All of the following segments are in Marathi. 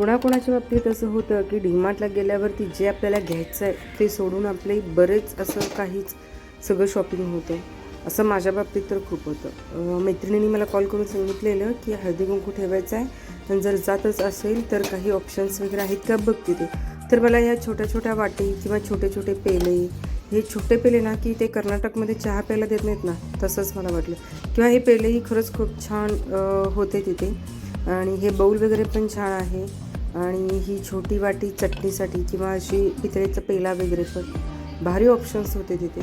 कोणाकोणाच्या बाबतीत असं होतं की डीमार्टला गेल्यावरती जे आपल्याला घ्यायचं आहे ते सोडून आपले बरेच असं काहीच सगळं शॉपिंग होतं. असं माझ्या बाबतीत तर खूप होतं. अं, मैत्रिणींनी मला कॉल करून सांगितलेलं की हळदी कुंकू ठेवायचं आहे. आणि जर जातच असेल तर काही ऑप्शन्स वगैरे आहेत का? बघ तिथे. तर मला ह्या छोट्या छोट्या वाटी किंवा छोटे छोटे पेले हे छोटे पेले ना की ते कर्नाटकमध्ये चहा प्यायला देत नाहीत ना तसंच मला वाटलं. किंवा हे पेलेही खरंच खूप छान होते तिथे. आणि हे बाऊल वगैरे पण छान आहे. आणि ही छोटी वाटी चटणीसाठी किंवा अशी पितळेचं पेला वगैरे पण भारी ऑप्शन्स होते तिथे.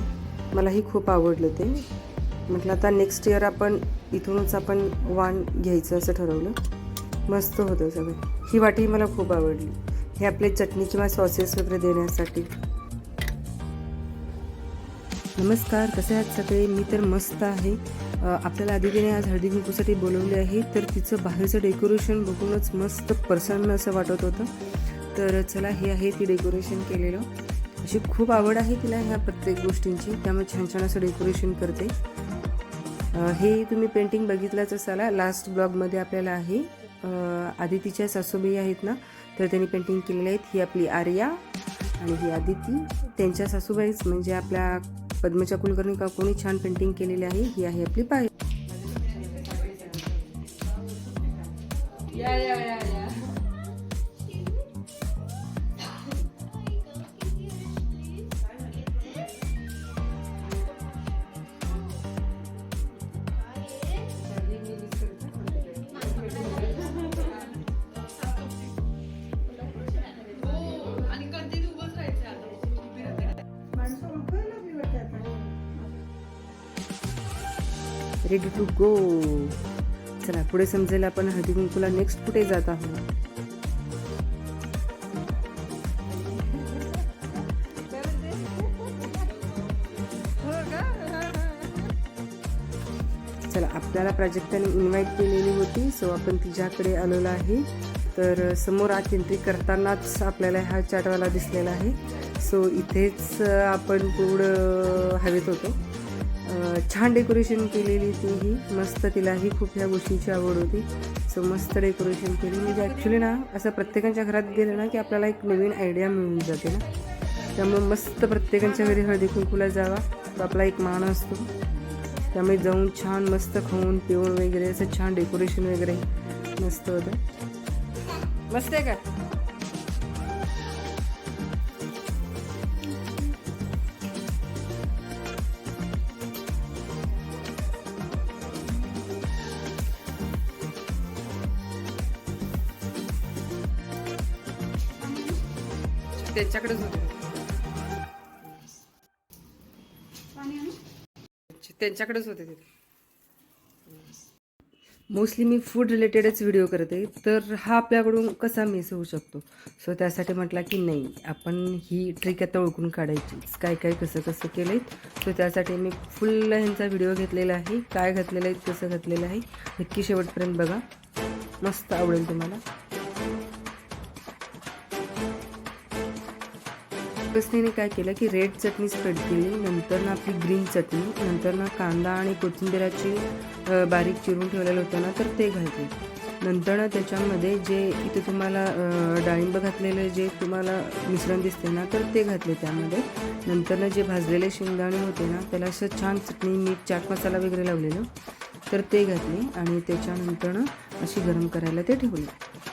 मलाही खूप आवडलं ते. म्हटलं आता नेक्स्ट इयर आपण इथूनच आपण वाण घ्यायचं असं ठरवलं. मस्त होतं सगळं. ही वाटी मला खूप आवडली. हे आपले चटणी किंवा सॉसेस वगैरे देण्यासाठी. नमस्कार कसे आहात सगळे? मी तर मस्त आहे. आपल्याला आदितीने आज हळदी कुंकूसाठी बोलवली आहे. तर तिचं बाहेरचं डेकोरेशन बघूनच मस्त प्रसन्न असं वाटत होतं. तर चला हे आहे ती डेकोरेशन केलेलं. अशी खूप आवड आहे तिला ह्या प्रत्येक गोष्टींची. त्यामुळे छान छान असं डेकोरेशन करते. हे तुम्ही पेंटिंग बघितलंच असाला. लास्ट ब्लॉगमध्ये आपल्याला आहे. आदितीच्या सासूबाई आहेत ना तर त्यांनी पेंटिंग केलेली आहेत. ही आपली आर्या आणि ही आदिती. त्यांच्या सासूबाईच म्हणजे आपल्या पद्मजा कुलकर्णी काकूनी छान पेंटिंग केलेली आहे ही आहे आपली पाय रेडी टू गो चला पुढे समजेल आपण हळदी कुंकूला नेक्स्ट कुठे जात आहोत? चला आपल्याला प्राजक्ताने इन्व्हाइट केलेली होती सो आपण तिच्याकडे आलेलो आहे. तर समोर आत एंट्री करतानाच आपल्याला हा चाटवाला दिसलेला आहे. सो इथेच आपण पूड हवेत होतो. छान डेकोरेशन केलेली तीही मस्त तिलाही खूप ह्या गोष्टीची आवड होती. सो मस्त डेकोरेशन केली. म्हणजे ॲक्च्युली ना असं प्रत्येकाच्या घरात गेलं ना की आपल्याला एक नवीन आयडिया मिळून जाते ना. त्यामुळे मस्त प्रत्येकाच्या घरी हळदी कुंकूला जावा. तो आपला एक मान असतो. त्यामुळे जाऊन छान मस्त खाऊन पिऊन वगैरे असं छान डेकोरेशन वगैरे मस्त होतं. मस्त आहे का? त्यांच्याकडेच होते. त्यांच्याकडेच होते ते मोस्टली मी फूड रिलेटेडच व्हिडिओ करते. तर हा आपल्याकडून कसा मिस होऊ शकतो? सो त्यासाठी म्हटलं की नाही आपण ही ट्रिक आता ओळखून काढायची. काय काय कसं कसं केलं आहे सो त्यासाठी मी फुल ह्यांचा व्हिडिओ घेतलेला आहे. काय घातलेलं आहे कसं घातलेलं आहे? नक्की शेवटपर्यंत बघा. मस्त आवडेल तुम्हाला. कसनीने काय केलं की रेड चटणी स्प्रेड केली नंतर ना आपली ग्रीन चटणी नंतर ना कांदा आणि कोथिंबिराची बारीक चिरून ठेवलेलं होतं ना तर ते घातले नंतर ना त्याच्यामध्ये जे इथे तुम्हाला डाळिंब घातलेलं जे तुम्हाला मिश्रण दिसते ना तर ते घातले त्यामध्ये. नंतर ना जे भाजलेले शेंगदाणे होते ना त्याला असं छान चटणी मीठ चाट मसाला वगैरे लावलेलं तर ते घातले आणि त्याच्यानंतर ना अशी गरम करायला ते ठेवले.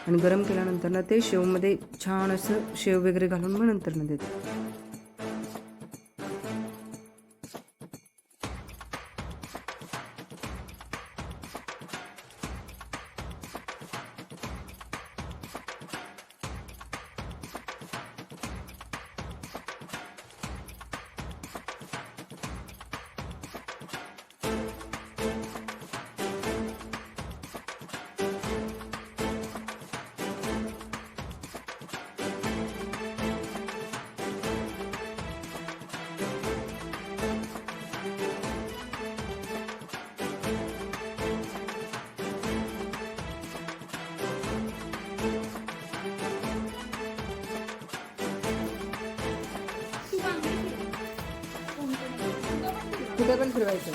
आणि गरम केल्यानंतर ना ते शेवमध्ये छान असं शेव वगैरे घालून मग नंतर ना देते. कुठे पण फिरवायचं.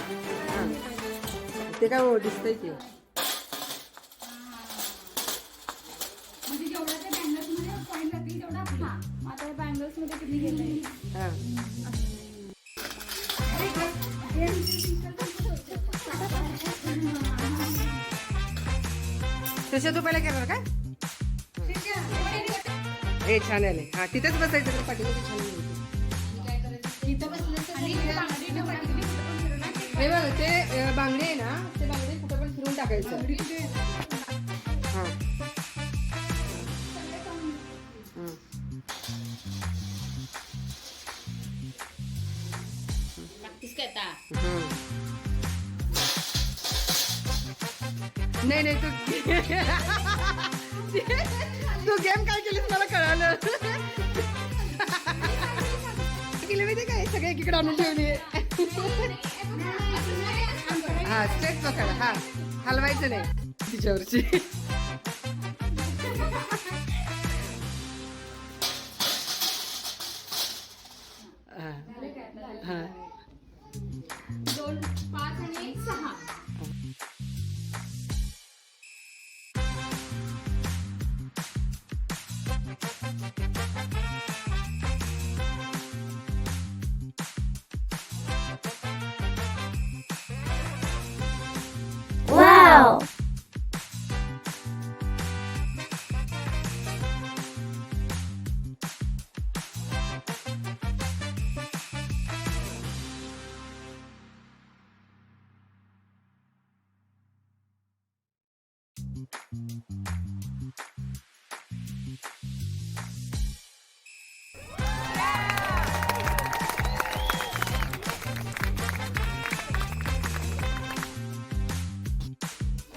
हां ते काय हो दिसतंय की. म्हणजे जेवढा ते हा. हां पहिला करणार काय? हे छान आले हा तिथेच बसायचं पाठीमध्ये छान हे बघ ते अं, बांगडे आहे ना ते बांगडे कुठं पण फिरून टाकायचं हां हां. हं. नाही नाही तू तू गेम काय केलीस मला कळालं. केली माहिती काय सगळे एकीकडे आणून ठेवली हा स्ट्रेट पकड हा हलवायचं नाही तिच्यावरची 笑顔。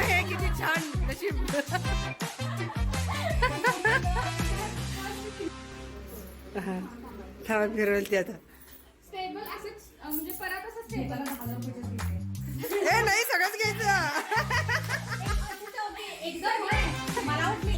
हे किती छान नशीब हा, थांबा फिरवल ती आता स्टेबल असंच अं, म्हणजे परत असं स्टेबल ए नाही सगळंच घ्यायचं. मला वाटली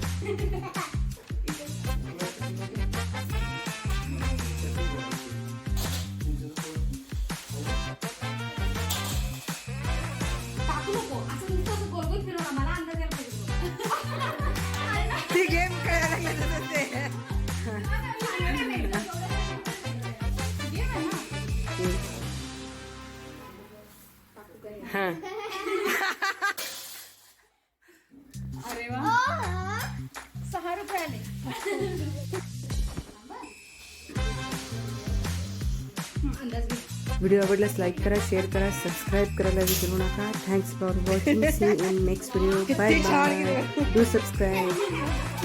व्हिडिओ आवडल्यास लाईक करा शेअर करा सबस्क्राईब करायला विसरू नका. Thanks for watching see in next video bye bye do subscribe